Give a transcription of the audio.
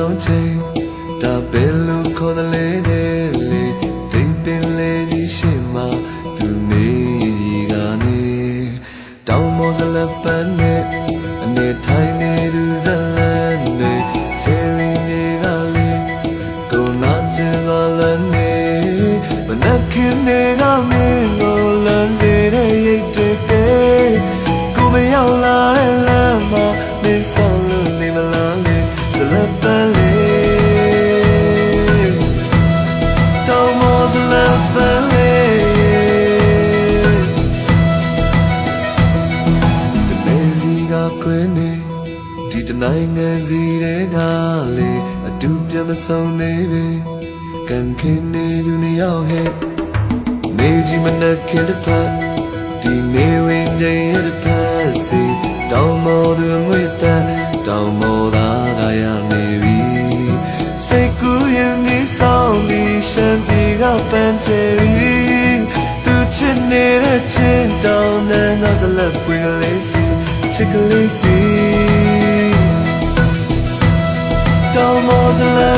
ဆုံးချိန်ဒါဘယ်လိုခေါ်တယ်လဲတဲ့လေတိမ်ပင်လေးကြီးရှိမှသူနေကနေတောင်မောစလပန်းနဲ့အနေထိုင်နေသူဇလန်နဲ့ချယ်ရီနေကလေးကိုနာချင်လာလနေမနက်ခင်းနေကမင်းကိုလမ်းစေတဲ့ရိတ်တွေပဲကိုမရောက်လာတဲ့ န်းလေးတောင်မောဇလပန်းလေးတနေစီကခွေနေဒီတနိုင်ငယ်စီတဲ့ကလေအတူပြန်မဆုံးနေပဲကံခင်းနေသူနှစ်ယောက်ဟဲ့နေကြီးမနဲ့ခင်တစ်ဖက်ဒီနေဝင်တဲ့ရတဲ့ဖက် မော်သားကရနေပြီစိတ်ကူးရင်ဒီဆောင်ဒီရှမ်းပြည်ကပန်းချယ်ရီသူချစ်နေတဲ့ချင်းတောင်းနဲ့ငါစလက်ပွင့်ကလေးစီချစ်ကလေးစီတောင်မောစလပန်းလေး